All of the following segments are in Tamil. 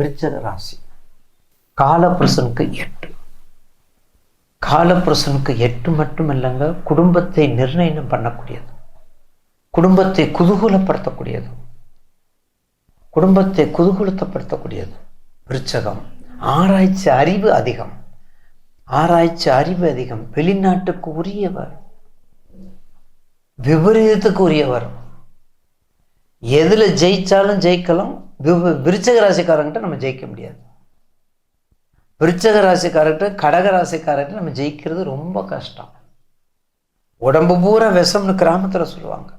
விருச்சக ராசி காலபுருஷனுக்கு எட்டு. காலபுருஷனுக்கு எட்டு மட்டும் இல்லைங்க குடும்பத்தை நிர்ணயம் பண்ணக்கூடியது. குடும்பத்தை குதூகூலப்படுத்தக்கூடியது. குடும்பத்தை குதூகூலத்தப்படுத்தக்கூடியது விருச்சகம். ஆராய்ச்சி அறிவு அதிகம். ஆராய்ச்சி அறிவு அதிகம். வெளிநாட்டுக்கு உரியவர். விபரீதத்துக்கு உரியவர். எதுல ஜெயிச்சாலும் ஜெயிக்கலாம் விருச்சக ராசிக்காரங்கிட்ட நம்ம ஜெயிக்க முடியாது. விருச்சக ராசிக்காரர்கிட்ட கடக ராசிக்காரர்கிட்ட நம்ம ஜெயிக்கிறது ரொம்ப கஷ்டம். உடம்பு பூரா விஷம்னு கிராமத்துல சொல்லுவாங்க.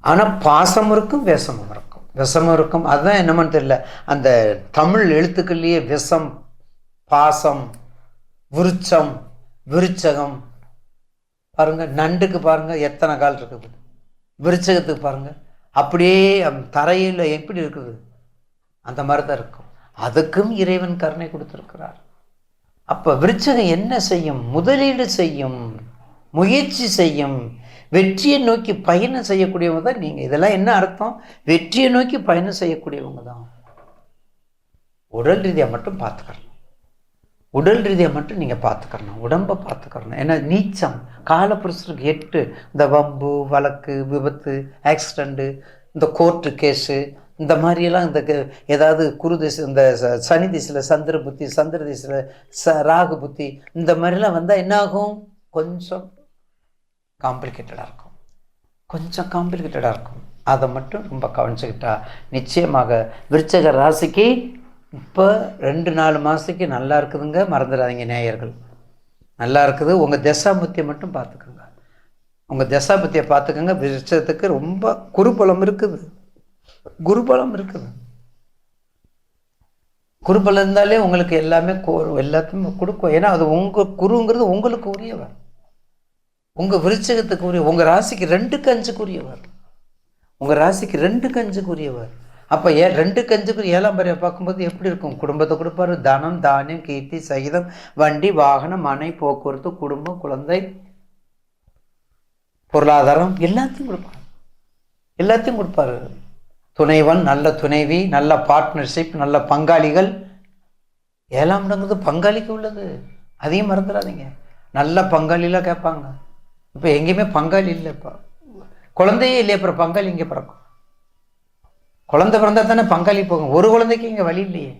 ஆனா பாசம் இருக்கும் விஷமும் இருக்கும். விஷமும் இருக்கும். அதுதான் என்னமன்னு தெரியல. அந்த தமிழ் எழுத்துக்கள்லயே விஷம் பாசம் விருச்சம் விருச்சகம். பாருங்க நண்டுக்கு பாருங்க எத்தனை கால் இருக்குது விருச்சகத்துக்கு பாருங்க. அப்படியே தரையில் எப்படி இருக்குது? அந்த மாதிரி தான் இருக்கும். அதுக்கும் இறைவன் கருணை கொடுத்துருக்கிறார். அப்போ விருச்சகம் என்ன செய்யும்? முதலீடு செய்யும் முயற்சி செய்யும் வெற்றியை நோக்கி பயணம் செய்யக்கூடியவங்க தான் நீங்கள் இதெல்லாம் என்ன அர்த்தம்? வெற்றியை நோக்கி பயணம் செய்யக்கூடியவங்க தான். உடல் ரீதியாக மட்டும் பார்த்துக்கணும். உடல் ரீதியாக மட்டும் நீங்கள் பார்த்துக்கணும் உடம்பை பார்த்துக்கணும் ஏன்னா நீச்சம் காலப்புருஷருக்கு எட்டு இந்த வம்பு வழக்கு விபத்து ஆக்சிடெண்ட்டு இந்த கோர்ட்டு கேஸு இந்த மாதிரியெல்லாம் இந்த க- ஏதாவது குரு திசை இந்த ச- சனி திசையில் சந்திர புத்தி சந்திர திசையில் ச ராகு புத்தி இந்த மாதிரிலாம் வந்தால் என்ன ஆகும் கொஞ்சம் காம்ப்ளிகேட்டடாக இருக்கும். கொஞ்சம் காம்ப்ளிகேட்டடாக இருக்கும். அதை மட்டும் ரொம்ப கவனிச்சுக்கிட்டா நிச்சயமாக விருச்சக ராசிக்கு இப்போ ரெண்டு நாலு மாதத்துக்கு நல்லா இருக்குதுங்க மறந்துடாதீங்க நேயர்கள். நல்லா இருக்குது. உங்கள் தசாபுத்தியை மட்டும் பார்த்துக்கோங்க. உங்கள் தசாபுத்தியை பார்த்துக்கோங்க. விருச்சத்துக்கு ரொம்ப குருபலம் இருக்குது. குருபலம் இருக்குது. குருபலம் இருந்தாலே உங்களுக்கு எல்லாமே கோ- எல்லாத்தையுமே கொடுக்கும். ஏன்னா அது உங்கள் குருங்கிறது உங்களுக்கு உரியவர். உங்கள் விருச்சகத்துக்கு உரிய உங்கள் ராசிக்கு ரெண்டு கஞ்சுக்குரியவர் உங்கள் ராசிக்கு ரெண்டு கஞ்சுக்குரியவர் அப்போ ஏ ரெண்டு கஞ்சுக்கு ஏழாம் பறவை பார்க்கும்போது எப்படி இருக்கும்? குடும்பத்தை கொடுப்பாரு. தனம் தானியம் கீர்த்தி சகிதம் வண்டி வாகனம் மனை போக்குவரத்து குடும்பம் குழந்தை பொருளாதாரம் எல்லாத்தையும் கொடுப்பாரு. எல்லாத்தையும் கொடுப்பாரு. துணைவன் நல்ல துணைவி நல்ல பார்ட்னர்ஷிப் நல்ல பங்காளிகள். ஏழாம் இடங்கிறது பங்காளிக்கு உள்ளது. அதையும் மறந்துடாதீங்க. நல்ல பங்காளிலாம் கேட்பாங்க. இப்போ எங்கேயுமே பங்காளி இல்லை இப்போ குழந்தையே இல்லையே அப்புறம் பங்காளி இங்கே பிறக்கும். குழந்தை பிறந்தா தானே பங்காளி போகும். ஒரு குழந்தைக்கு இங்கே வழி இல்லையே.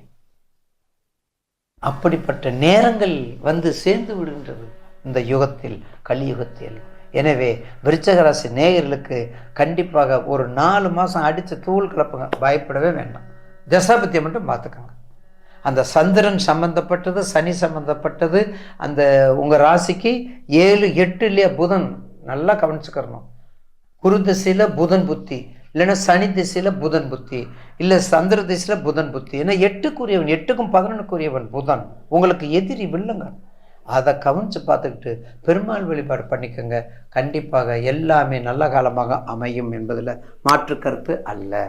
அப்படிப்பட்ட நேரங்கள் வந்து சேர்ந்து விடுகின்றது இந்த யுகத்தில் கலியுகத்தில். எனவே விருச்சகராசி நேயர்களுக்கு கண்டிப்பாக ஒரு நாலு மாதம் அடித்து தூள் கலப்புங்க. பயப்படவே வேண்டாம். தசாபத்தியம் மட்டும் பார்த்துக்கோங்க. அந்த சந்திரன் சம்பந்தப்பட்டது சனி சம்பந்தப்பட்டது அந்த உங்கள் ராசிக்கு ஏழு எட்டு இல்லையா புதன். நல்லா கவனிச்சுக்கிறணும். குரு திசையில் புதன் புத்தி. இல்லைன்னா சனி திசையில் புதன் புத்தி இல்லை சந்திர திசையில் புதன் புத்தி. ஏன்னா எட்டுக்குரியவன் எட்டுக்கும் பதினொன்றுக்குரியவன் புதன். உங்களுக்கு எதிரி வில்லுங்க. அதை கவனித்து பார்த்துக்கிட்டு பெருமாள் வழிபாடு பண்ணிக்கோங்க. கண்டிப்பாக எல்லாமே நல்ல காலமாக அமையும் என்பதில் மாற்று கருத்து அல்ல.